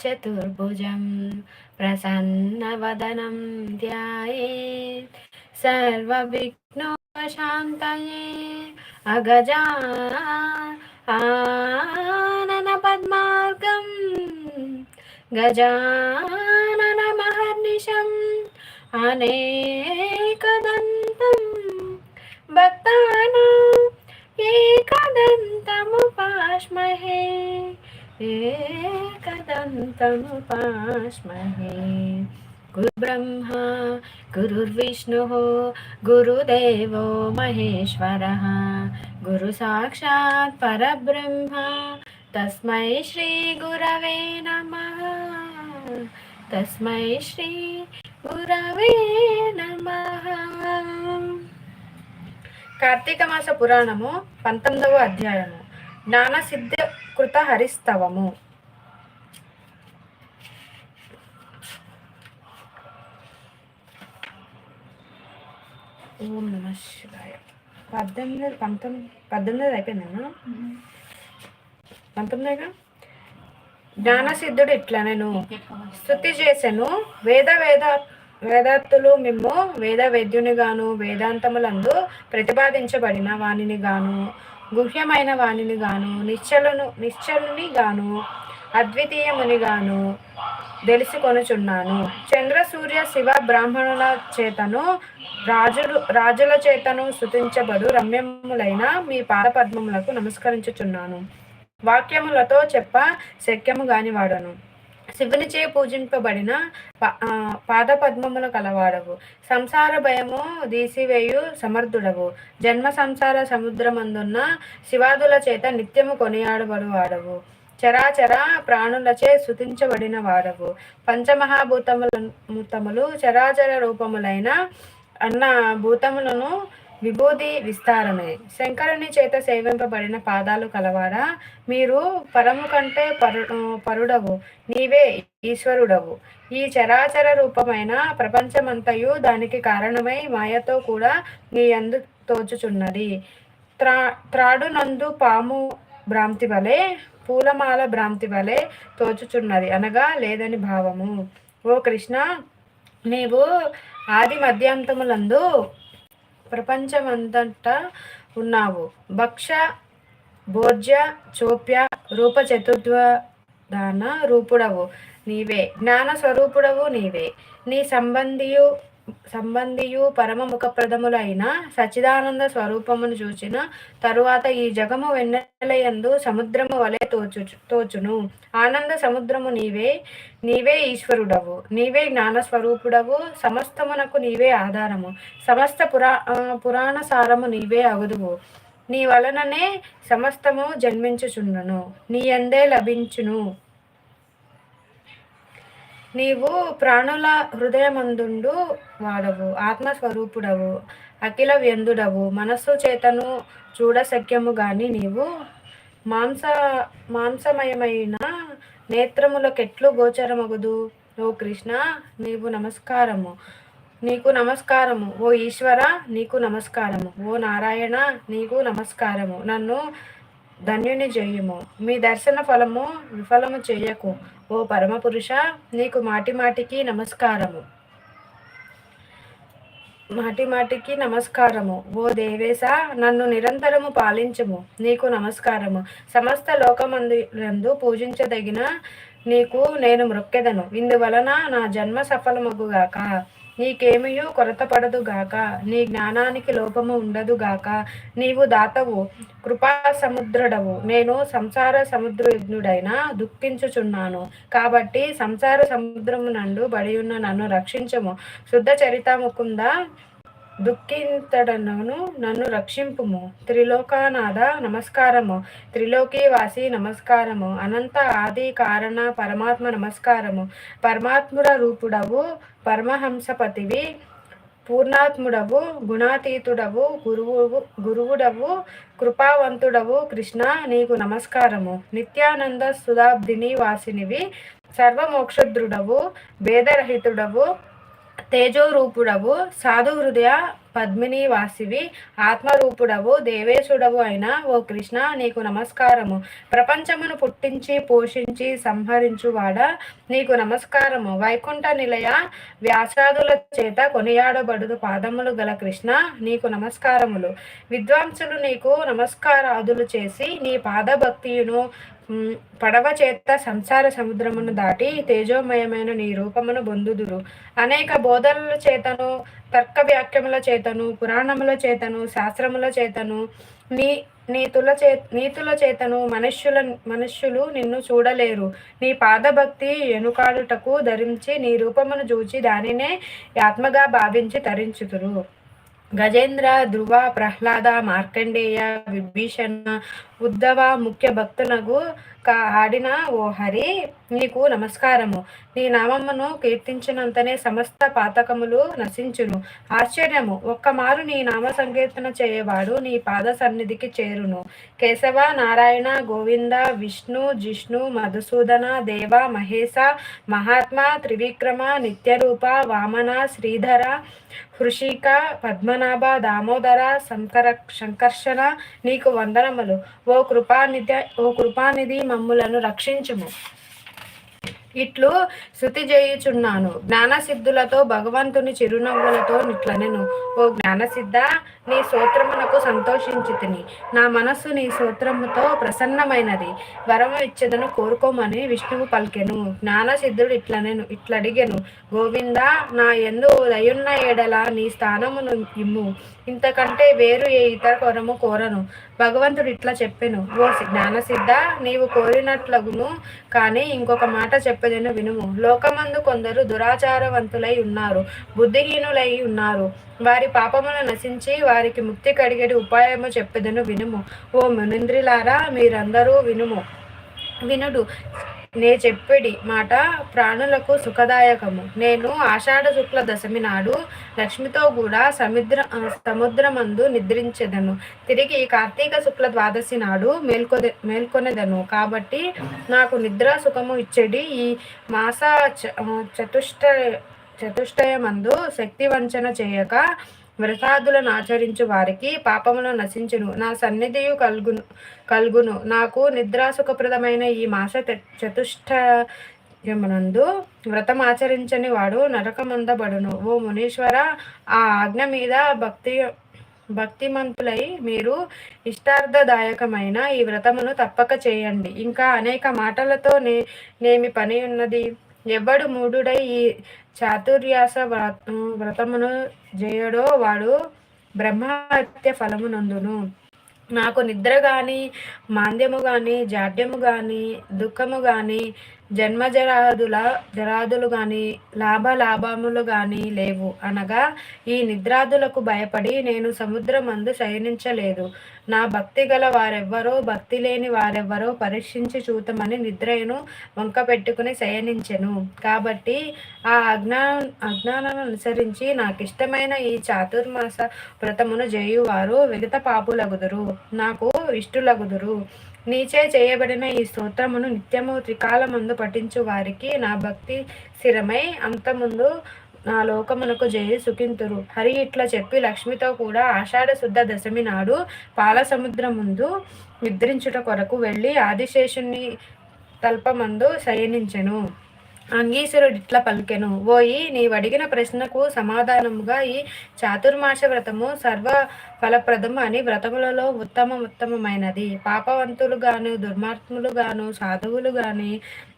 चतुर्भुजं प्रसन्नवदनं ध्यायेत् सर्वविघ्नोपशान्तये अगजा आननपद्मार्गं गजाननमहर्निशम् अनेकदन्तं भक्तानाम् एकदन्तमुपास्महे ఏకదంతం పాశ్మహే గురుబ్రహ్మా గురుర్విష్ణు గురుదేవో మహేశ్వర. గురు సాక్షాత్ పరబ్రహ్మ తస్మై శ్రీ గురవే నమ. తస్మై శ్రీ గురవే నమ. కార్తీక మాస పురాణము పంతొమ్మిదవ అధ్యాయము. జ్ఞాన సిద్ధ కృత హరిస్తవము ఓం నమ శివాయ. పద్దెనిమిది పంతొమ్మిది పద్దెనిమిది అయిపోయిందన్నా పంతొమ్మిదిగా? జ్ఞానసిద్ధుడు ఇట్లా నేను స్థుతి చేశాను వేద వేద వేదాత్తులు మేము వేద వేద్యుని గాను వేదాంతములందు ప్రతిపాదించబడిన వాణిని గాను గుహ్యమైన వాణిని గాను నిశ్చలను నిశ్చలుని గాను అద్వితీయముని గాను తెలుసుకొనుచున్నాను చంద్ర సూర్య శివ బ్రాహ్మణుల చేతను రాజులు రాజుల చేతను శుతించబడు రమ్యములైన మీ పాదపద్మములకు నమస్కరించుచున్నాను. వాక్యములతో చెప్ప శక్యము గాని వాడను. శివునిచే పూజింపబడిన పాదపద్మముల కలవాడవు. సంసార భయము తీసివేయు సమర్థుడవు. జన్మ సంసార సముద్రమందున్న శివాదుల చేత నిత్యము కొనియాడబడు వాడవు. చరాచర ప్రాణులచే శుతించబడిన వాడవు. పంచమహాభూతములు చరాచర రూపములైన అన్న భూతములను విభూది విస్తారమే. శంకరుని చేత సేవింపబడిన పాదాలు కలవారా? మీరు పరము కంటే పరు పరుడవు. నీవే ఈశ్వరుడవు. ఈ చరాచర రూపమైన ప్రపంచమంతయు దానికి కారణమై మాయతో కూడా నీ అందు తోచుచున్నది. త్రా త్రాడునందు పాము భ్రాంతి వలె పూలమాల భ్రాంతి వలె తోచుచున్నది. అనగా లేదని భావము. ఓ కృష్ణ నీవు ఆది మధ్యాంతములందు ప్రపంచమంతటా ఉన్నావు. భక్ష భోజ్య చోప్య రూప చతుర్దాన రూపుడవు నీవే. జ్ఞాన స్వరూపుడవు నీవే. నీ సంబంధియు సంబంధియు పరమ ముఖప్రదములైన సచిదానంద స్వరూపమును చూచిన తరువాత ఈ జగము వెన్నెలయందు సముద్రము వలె తోచు తోచును. ఆనంద సముద్రము నీవే నీవే ఈశ్వరుడవు. నీవే జ్ఞాన స్వరూపుడవు సమస్తమునకు నీవే ఆధారము. సమస్త పురా పురాణ సారము నీవే అగుదువు. నీ వలననే సమస్తము జన్మించుచుండును. నీ అందే లభించును. నీవు ప్రాణుల హృదయమందుండు వాడవు ఆత్మస్వరూపుడవు అఖిల వ్యందుడవు మనస్సు చేతను చూడశక్యము గాని నీవు మాంస మాంసమయమైన నేత్రములకెట్లు గోచరమగుదు. ఓ కృష్ణ నీవు నమస్కారము. నీకు నమస్కారము. ఓ ఈశ్వర నీకు నమస్కారము. ఓ నారాయణ నీకు నమస్కారము. నన్ను ధన్యుని చేయుము. మీ దర్శన ఫలము విఫలము చేయకు. ఓ పరమపురుష నీకు మాటి మాటికి నమస్కారము. మాటి మాటికి నమస్కారము. ఓ దేవేశ నన్ను నిరంతరము పాలించము. నీకు నమస్కారము. సమస్త లోకమందు పూజించదగిన నీకు నేను మృక్కెదను. ఇందువలన నా జన్మ సఫలమగుగాక. నీకేమయూ కొరత గాక నీ జ్ఞానానికి లోపము ఉండదు గాక నీవు దాతవు కృపా సముద్రుడవు నేను సంసార సముద్రయుగ్నుడైన దుఃఖించుచున్నాను. కాబట్టి సంసార సముద్రము నందు బడియున్న నన్ను రక్షించము. శుద్ధ చరిత ముకుంద దుఃఖింతడను నన్ను రక్షింపుము. త్రిలోకానాథ నమస్కారము. త్రిలోకీవాసి నమస్కారము. అనంత ఆది కారణ పరమాత్మ నమస్కారము. పరమాత్ముడ రూపుడవు పరమహంసపతివి పూర్ణాత్ముడవు గుణాతీతుడవు గురువు గురువుడవు కృపావంతుడవు కృష్ణ నీకు నమస్కారము. నిత్యానంద సుధాబ్దిని వాసినివి సర్వమోక్షద్రుడవు భేదరహితుడవు ತೇಜೋ ತೇಜೋರೂಪುಡವು ಸಾಧು ಹೃದಯ పద్మిని వాసివి ఆత్మరూపుడవు దేవేశుడవు అయిన ఓ కృష్ణ నీకు నమస్కారము. ప్రపంచమును పుట్టించి పోషించి సంహరించువాడ నీకు నమస్కారము. వైకుంఠ నిలయ వ్యాసాదుల చేత కొనియాడబడుదు పాదములు గల కృష్ణ నీకు నమస్కారములు. విద్వాంసులు నీకు నమస్కారాదులు చేసి నీ పాదభక్తియును పడవ చేత సంసార సముద్రమును దాటి తేజోమయమైన నీ రూపమును బొందుదురు. అనేక బోధనల చేతను తర్క వ్యాఖ్యముల చేతను పురాణముల చేతను శాస్త్రముల చేతను నీ నీతుల చే నీతుల చేతను మనుష్యుల మనుష్యులు నిన్ను చూడలేరు. నీ పాదభక్తి ఎనుకాడుటకు ధరించి నీ రూపమును చూచి దానినే ఆత్మగా భావించి తరించుతురు గజేంద్ర ధ్రువ ప్రహ్లాద మార్కండేయ విభీషణ ఉద్ధవ ముఖ్య భక్తునకు ఆడిన ఓ హరి నీకు నమస్కారము. నీ నామమ్మను కీర్తించినంతనే సమస్త పాతకములు నశించును. ఆశ్చర్యము ఒక్కమారు నీ నామ సంకీర్తన చేయవాడు నీ పాద సన్నిధికి చేరును. కేశవ నారాయణ గోవింద విష్ణు జిష్ణు మధుసూదన దేవ మహేశ మహాత్మ త్రివిక్రమ నిత్యరూప వామన శ్రీధర హృషిక పద్మనాభ దామోదర శంకర సంకర్షణ నీకు వందనములు. ఓ కృపానిధి ఓ కృపానిధి మమ్ములను రక్షించుము. ఇట్లు శృతి చేయుచున్నాను జ్ఞానసిద్ధులతో భగవంతుని చిరునవ్వులతో నిట్లనెను. ఓ జ్ఞానసిద్ధ నీ సూత్రమునకు సంతోషించి తిని నా మనస్సు నీ సూత్రముతో ప్రసన్నమైనది. వరము ఇచ్చదను కోరుకోమని విష్ణువు పలికెను. జ్ఞానసిద్ధుడు ఇట్లనెను ఇట్లడిగెను. గోవింద నా ఎందు దయున్న ఏడల నీ స్థానమును ఇమ్ము. ఇంతకంటే వేరు ఏ ఇతర కొరము కోరను. భగవంతుడు ఇట్లా చెప్పాను ఓ జ్ఞానసిద్ధ నీవు కోరినట్లగును కానీ ఇంకొక మాట చెప్పేదను వినుము. లోకమందు కొందరు దురాచారవంతులై ఉన్నారు బుద్ధిహీనులై ఉన్నారు. వారి పాపమును నశించి వారికి ముక్తి కడిగేటి ఉపాయము చెప్పేదను వినుము. ఓ మునింద్రిలారా మీరందరూ వినుము. వినుడు నే చెప్పిడి మాట ప్రాణులకు సుఖదాయకము. నేను ఆషాఢ శుక్ల దశమి నాడు లక్ష్మితో కూడా సముద్ర సముద్రమందు నిద్రించెదను. తిరిగి కార్తీక శుక్ల ద్వాదశి నాడు మేల్కొదె మేల్కొనేదను. కాబట్టి నాకు నిద్ర సుఖము ఇచ్చేది ఈ మాస చతుష్ట చతుష్టయమందు శక్తి వంచన చేయక వ్రతాదులను ఆచరించు వారికి పాపములు నశించును. నా సన్నిధియు కలుగును కలుగును. నాకు నిద్రాసుఖప్రదమైన ఈ మాస చతుష్ట యమునందు వ్రతం ఆచరించని వాడు నరకమందబడును. ఓ మునీశ్వర ఆ ఆజ్ఞ మీద భక్తి భక్తిమంతులై మీరు ఇష్టార్థదాయకమైన ఈ వ్రతమును తప్పక చేయండి. ఇంకా అనేక మాటలతో నే నేమి పని ఉన్నది ఎవడు మూడుడై ఈ చాతుర్యాస వ్రతమును చేయడో వాడు బ్రహ్మహత్య ఫలమునందును నాకు నిద్ర కానీ మాంద్యము కానీ జాడ్యము కానీ దుఃఖము కానీ జన్మ జరాదుల జరాదులు కానీ లాభలాభములు కానీ లేవు. అనగా ఈ నిద్రాదులకు భయపడి నేను సముద్రమందు శయనించలేదు. నా భక్తి గల వారెవ్వరో భక్తి లేని వారెవ్వరో పరీక్షించి చూతమని నిద్రను వంక పెట్టుకుని శయనించెను. కాబట్టి ఆ అజ్ఞా అజ్ఞానాన్ని అనుసరించి నాకు ఇష్టమైన ఈ చాతుర్మాస వ్రతమును చేయువారు విగత పాపులగుదురు. నాకు ఇష్టులగుదురు. నీచే చేయబడిన ఈ స్తోత్రమును నిత్యము త్రికాలమందు పఠించు వారికి నా భక్తి స్థిరమై అంతముందు నా లోకమునకు జయి సుఖింతురు. హరి ఇట్లా చెప్పి లక్ష్మితో కూడా ఆషాఢ శుద్ధ దశమి నాడు పాల సముద్రం ముందు నిద్రించుట కొరకు వెళ్ళి ఆదిశేషుని తల్పమందు శయనించెను. అంగీశ్వరుడు ఇట్లా పలికెను. ఓయి నీవడిగిన ప్రశ్నకు సమాధానముగా ఈ చాతుర్మాస వ్రతము సర్వ ఫలప్రదము అని వ్రతములలో ఉత్తమ ఉత్తమమైనది. పాపవంతులు గాను దుర్మార్గులు గాను సాధువులు గాని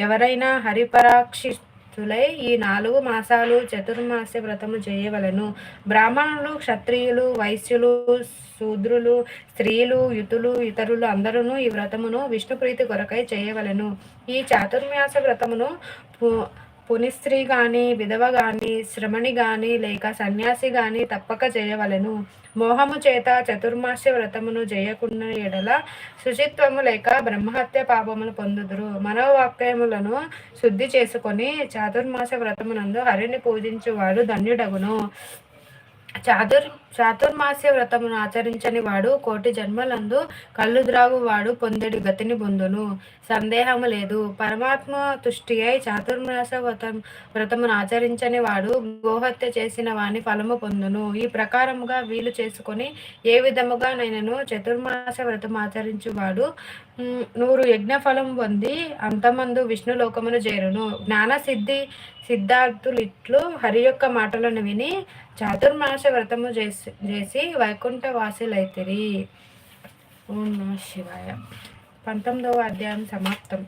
ఎవరైనా హరిపరాక్షి భక్తులై ఈ నాలుగు మాసాలు చతుర్మాస వ్రతము చేయవలను. బ్రాహ్మణులు క్షత్రియులు వైశ్యులు శూద్రులు స్త్రీలు యుతులు ఇతరులు అందరూ ఈ వ్రతమును విష్ణుప్రీతి కొరకై చేయవలను. ఈ చాతుర్మాస వ్రతమును పునిస్త్రీ కానీ విధవ కానీ శ్రమణి కానీ లేక సన్యాసి కానీ తప్పక చేయవలను. మోహము చేత చతుర్మాస్య వ్రతమును చేయకుండా ఎడల శుచిత్వము లేక బ్రహ్మహత్య పాపమును పొందుదురు. మనోవాక్యములను శుద్ధి చేసుకొని చాతుర్మాస వ్రతమునందు హరిని పూజించువాడు ధన్యుడగును. చాతుర్ చాతుర్మాస్య వ్రతమును ఆచరించని వాడు కోటి జన్మలందు కళ్ళు ద్రాగు వాడు పొందడి గతిని పొందును సందేహము లేదు. పరమాత్మ తుష్టి అయి చాతుర్మాస వ్రతం వ్రతమును ఆచరించని వాడు గోహత్య చేసిన వాని ఫలము పొందును. ఈ ప్రకారముగా వీలు చేసుకొని ఏ విధముగా నేను చతుర్మాస వ్రతం ఆచరించువాడు నూరు యజ్ఞఫలం పొంది అంతమందు విష్ణు లోకమును చేరును. జ్ఞాన సిద్ధి సిద్ధార్థులిట్లు హరి యొక్క మాటలను విని చాతుర్మాస వ్రతము చేసి చేసి వైకుంఠ వాసులైతిరి ఓం నమ శివాయ. పంతొమ్మిదవ అధ్యాయం సమాప్తం.